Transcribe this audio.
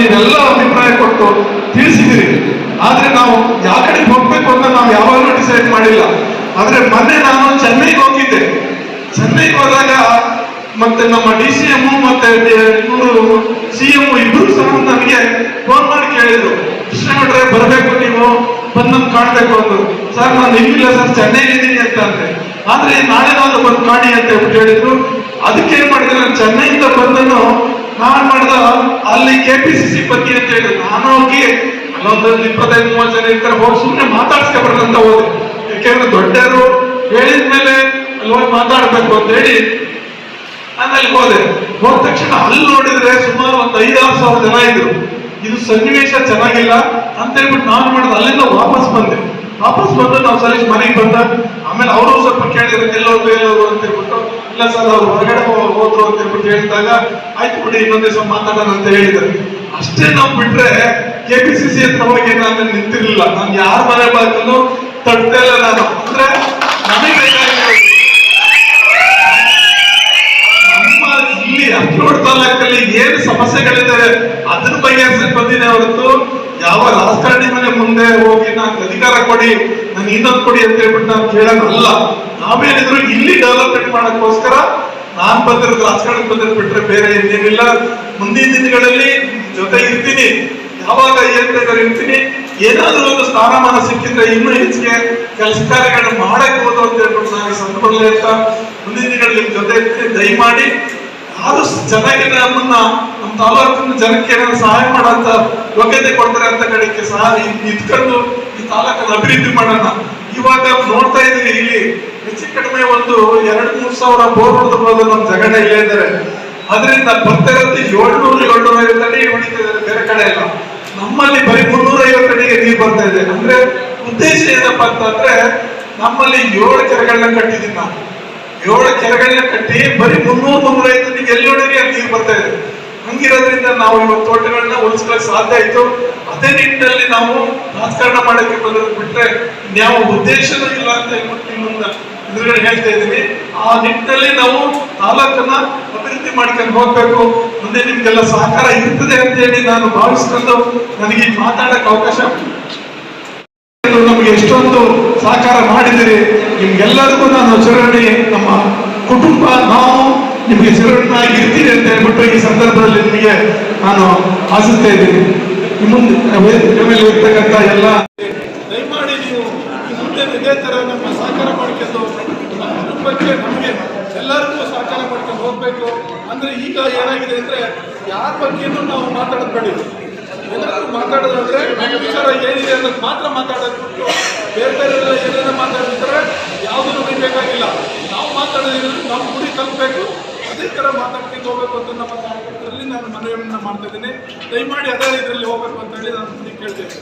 ನೀವೆಲ್ಲ ಅಭಿಪ್ರಾಯ ಕೊಟ್ಟು ತಿಳಿಸಿದಿರಿ ಆದ್ರೆ ನಾವು ಯಾವ ಕಡೆಗೆ ಹೋಗ್ಬೇಕು ಅಂತ ನಾವು ಯಾವಾಗಲೂ ಡಿಸೈಡ್ ಮಾಡಿಲ್ಲ. ಆದ್ರೆ ಮೊನ್ನೆ ನಾನು ಚೆನ್ನೈಗೆ ಹೋಗಿದ್ದೆ. ಚೆನ್ನೈಗೆ ಹೋದಾಗ ಮತ್ತೆ ನಮ್ಮ ಡಿ ಸಿ ಎಂ ಮತ್ತೆ ಇವರು ಸಿ ಎಂ ಇಬ್ರು ಸಹ ನನಗೆ ಫೋನ್ ಮಾಡಿ ಕೇಳಿದ್ರು. ಕೃಷ್ಣಗೌಡ್ರೆ ಬರಬೇಕು ನೀವು, ಬಂದು ನಮ್ಗೆ ಕಾಣ್ಬೇಕು ಅಂದ್ರು. ಸರ್, ನಾನು ಇಲ್ಲ ಸರ್ ಚೆನ್ನೈಲಿ ಇದ್ದೀನಿ ಅಂತ ಅಂದೆ. ಆದ್ರೆ ನಾಳೆ ನಾನು ಬಂದು ಕಾಣಿ ಅಂತ ಹೇಳಿದ್ರು. ಅದಕ್ಕೆ ಏನ್ ಮಾಡಿದೆ, ನಾನು ಚೆನ್ನೈಯಿಂದ ಬಂದನು ನಾನ್ ಮಾಡ್ದ ಅಲ್ಲಿ ಕೆ ಪಿ ಸಿ ಬಗ್ಗೆ ಅಂತ ಹೇಳಿ ನಾನು ಹೋಗಿ ಅಲ್ಲೊಂದು ಇಪ್ಪತ್ತೈದು, ಮೂವತ್ತು ಜನ ಇರ್ತಾರೆ ಹೋಗಿ ಸುಮ್ಮನೆ ಮಾತಾಡ್ಸ್ಕೊಬಾರ್ದು ಅಂತ ಹೋದೆ. ಯಾಕೆಂದ್ರೆ ದೊಡ್ಡವರು ಹೇಳಿದ್ಮೇಲೆ ಅಲ್ಲಿ ಹೋಗಿ ಮಾತಾಡ್ಬೇಕು ಅಂತ ಹೇಳಿ ನಾನು ಅಲ್ಲಿ ಹೋದೆ. ಹೋದ ತಕ್ಷಣ ಅಲ್ಲಿ ನೋಡಿದ್ರೆ ಸುಮಾರು ಒಂದು ಐದಾರು ಸಾವಿರ ಜನ ಇದ್ರು. ಇದು ಸನ್ನಿವೇಶ ಚೆನ್ನಾಗಿಲ್ಲ ಅಂತ ಹೇಳ್ಬಿಟ್ಟು ನಾನು ಮಾಡಿದ ಅಲ್ಲಿಂದ ವಾಪಸ್ ಬಂದೆ ನಾವು ಸರಿ ಮನೆಗೆ ಬಂದ ಆಮೇಲೆ ಅವರು ಸ್ವಲ್ಪ ಕೇಳಿದ್ರು ಎಲ್ಲೋದ್ರು ಎಲ್ಲೋದ್ರು ಅಂತ ಹೇಳ್ಬಿಟ್ಟು, ಇಲ್ಲ ಸರ್, ಅವ್ರು ಹೊರಗಡೆ ಹೋದ್ರು ಅಂತ ಹೇಳ್ಬಿಟ್ಟು ಹೇಳಿದಾಗ, ಆಯ್ತು ಬಿಡಿ, ಇನ್ನೊಂದೇ ದಿವಸ ಮಾತಾಡೋಣ ಅಂತ ಹೇಳಿದ್ರು ಅಷ್ಟೇ ನಾವು ಬಿಟ್ರೆ ಕೆ ಪಿ ಸಿ ಸಿ ಹತ್ರ ಹೋಗಿ ನಾನು ನಿಂತಿರ್ಲಿಲ್ಲ. ನಾನು ಯಾರ ಮನೆ ಬಾಗಿಲು ಇಲ್ಲ ನಾನು. ಅಂದ್ರೆ, ನಮಗೆ ಬೇಕಾಗಿರೋದು ನಮ್ಮ ಇಲ್ಲಿ ಅಕ್ರೋಡ್ ತಾಲೂಕಲ್ಲಿ ಏನು ಸಮಸ್ಯೆಗಳಿದ್ದಾವೆ. ಅದ್ರ ಬಗ್ಗೆ ಬಂದಿದೆ ಹೊರತು ಯಾವ ರಾಜಕಾರಣಿ ಮನೆ ಮುಂದೆ ಹೋಗಿ ನಾನು ಅಧಿಕಾರ ಕೊಡಿ, ನಾನು ಇನ್ನೊಂದು ಕೊಡಿ ಅಂತ ಹೇಳ್ಬಿಟ್ಟು ನಾನು ಕೇಳೋದಲ್ಲ ನಾವೇನಿದ್ರು ಇಲ್ಲಿ ಡೆವಲಪ್ಮೆಂಟ್ ಮಾಡೋಕ್ಕೋಸ್ಕರ ನಾನ್ ಬಂದಿರೋದು ರಾಜಕಾರಣಕ್ಕೆ ಬಂದಿರೋದು ಬಿಟ್ರೆ ಬೇರೆ ಇನ್ನೇನಿಲ್ಲ. ಮುಂದಿನ ದಿನಗಳಲ್ಲಿ ಜೊತೆ ಇರ್ತೀನಿ. ಯಾವಾಗ ಏನ್ ಬೇಕಾದ್ರೆ ಇರ್ತೀನಿ. ಏನಾದ್ರೂ ಒಂದು ಸ್ಥಾನಮಾನ ಸಿಕ್ಕಿದ್ರೆ ಇನ್ನೂ ಹೆಚ್ಚಿಗೆ ಕೆಲಸ ಕಾರ್ಯಗಳನ್ನ ಹೋದ ಅಂತ ಹೇಳ್ಬಿಟ್ಟು ನಾನು ಈ ಸಂದರ್ಭದಲ್ಲಿ ಅಂತ ಮುಂದಿನ ದಿನಗಳಲ್ಲಿ ಜೊತೆ ಇರ್ತೀನಿ. ದಯಮಾಡಿ ಯಾರು ಚೆನ್ನಾಗಿ ನಮ್ಮನ್ನ ನಮ್ಮ ತಾಲೂಕಿನ ಜನಕ್ಕೆ ಏನಾದ್ರು ಸಹಾಯ ಮಾಡೋಂಥ ಯೋಗ್ಯತೆ ಕೊಡ್ತಾರೆ ಅಂತ ಕಡೆಗೆ ಸಹ ನಿಂತ್ಕೊಂಡು ಈ ತಾಲೂಕನ್ನು ಅಭಿವೃದ್ಧಿ ಮಾಡೋಣ. ಇವಾಗ ನೋಡ್ತಾ ಇದೀವಿ ಇಲ್ಲಿ ಹೆಚ್ಚು ಕಡಿಮೆ ಒಂದು ಎರಡು ಮೂರು ಸಾವಿರ ಬೋರ್ ಹೊಡೆದಿರ್ಬೋದು ನಮ್ಮ ಜಗಡ ಇಲ್ಲೇ ಇದ್ದಾರೆ. ಅದರಿಂದ ಭಕ್ತರಂತೆ ಏಳ್ನೂರು ಏಳ್ನೂರ ಐವತ್ತು ಅಡಿ ಹೊಡಿತಾ ಇದ್ದಾರೆ, ಬೇರೆ ಕಡೆ ಎಲ್ಲ ನಮ್ಮಲ್ಲಿ ಬರೀ ಮುನ್ನೂರ ಐವತ್ತು ಅಡಿಗೆ ನೀರು ಬರ್ತಾ ಇದೆ. ಅಂದ್ರೆ ಉದ್ದೇಶ ಏನಪ್ಪಾ ಅಂತಂದ್ರೆ ನಮ್ಮಲ್ಲಿ ಏಳು ಕೆರೆಗಳನ್ನ ಕಟ್ಟಿದೀನಿ ನಾನು ಏಳು ಕೆರೆಗಳನ್ನ ಕಟ್ಟಿ ಬರೀ ಮುನ್ನೂರು ಮುನ್ನೂರ ಐವತ್ತು ನೀವು ಎಲ್ಲಿ ನೋಡಿರಿ ಅಲ್ಲಿ ನೀರು ಬರ್ತಾ ಇದೆ. ಹಂಗಿರೋದ್ರಿಂದ ನಾವು ಇವಾಗ ತೋಟಗಳನ್ನ ಉಳಿಸ್ಕೊಳಕ್ ಸಾಧ್ಯ ಆಯ್ತು. ಅದೇ ನಿಟ್ಟಿನಲ್ಲಿ ನಾವು ರಾಜಕಾರಣ ಮಾಡಕ್ಕೆ ಬಂದದ್ದು ಬಿಟ್ರೆ ಯಾವ ಉದ್ದೇಶನೂ ಇಲ್ಲ ಅಂತ ಹೇಳ್ಬಿಟ್ಟು ನಿಮ್ಮನ್ನ ಎದುರುಗಡೆ ಹೇಳ್ತಾ ಇದ್ದೀವಿ ಆ ನಿಟ್ಟಿನಲ್ಲಿ ನಾವು ತಾಲೂಕನ್ನ ಅಭಿವೃದ್ಧಿ ಮಾಡ್ಕೊಂಡು ಹೋಗ್ಬೇಕು. ಮುಂದೆ ನಿಮ್ಗೆಲ್ಲ ಸಹಕಾರ ಇರ್ತದೆ ಅಂತ ಹೇಳಿ ನಾನು ಭಾವಿಸ್ಕೊಂಡು ನನಗೆ ಮಾತಾಡಕ್ ಅವಕಾಶ ನಮಗೆ ಎಷ್ಟೊಂದು ಸಹಕಾರ ಮಾಡಿದಿರಿ ನಿಮ್ಗೆಲ್ಲರಿಗೂ ನಾನು ಚಿರಣಿ ನಮ್ಮ ಕುಟುಂಬ, ನಾವು ನಿಮಗೆ ಚಿರಣಾಗಿ ಇರ್ತೀರಿ ಅಂತ ಹೇಳ್ಬಿಟ್ಟು ಈ ಸಂದರ್ಭದಲ್ಲಿ ನಿಮಗೆ ನಾನು ಆಶಿಸ್ತಾ ಇದ್ದೀನಿ. ಮುಂದೆ ವೇದಿಕೆ ಮೇಲೆ ಇರ್ತಕ್ಕಂಥ ಎಲ್ಲ ದಯಮಾಡಿ ನೀವು ಮುಂದೆ ಇದೇ ತರ ನಮ್ಮ ಸಹಕಾರ ಮಾಡ್ಕೊಂಡು ಕುಟುಂಬಕ್ಕೆ ನಮಗೆ ಎಲ್ಲರಿಗೂ ಸಹಕಾರ ಮಾಡ್ಕೊಂಡು ಹೋಗ್ಬೇಕು. ಅಂದ್ರೆ ಈಗ ಏನಾಗಿದೆ ಅಂದ್ರೆ ಯಾರ ಬಗ್ಗೆನೂ ನಾವು ಮಾತಾಡೋದು ಎಲ್ಲರೂ ಮಾತಾಡೋದಂದ್ರೆ ವಿಚಾರ ಏನಿದೆ ಅನ್ನೋದು ಮಾತ್ರ ಮಾತಾಡೋದು. ಬೇರೆ ಬೇರೆ ಏನೇನೋ ಮಾತಾಡಿದ್ರೆ ಯಾವುದೂ ನಮಗೆ ಬೇಕಾಗಿಲ್ಲ ನಾವು ಮಾತಾಡೋದಿದ್ರೆ ನಮ್ಮ ಗುರಿ ತಲುಪಬೇಕು. ಅದೇ ಥರ ಮಾತಾಡ್ಕೊಂಡು ಹೋಗಬೇಕು ಅಂತ ನಮ್ಮ ಕಾರ್ಯಕರ್ತರಲ್ಲಿ ನಾನು ಮನವಿಯನ್ನು ಮಾಡ್ತಾ ಇದ್ದೀನಿ. ದಯಮಾಡಿ ಅದೇ ಇದರಲ್ಲಿ ಹೋಗ್ಬೇಕು ಅಂತ ಹೇಳಿ ನಾನು ಕೇಳ್ತೇನೆ.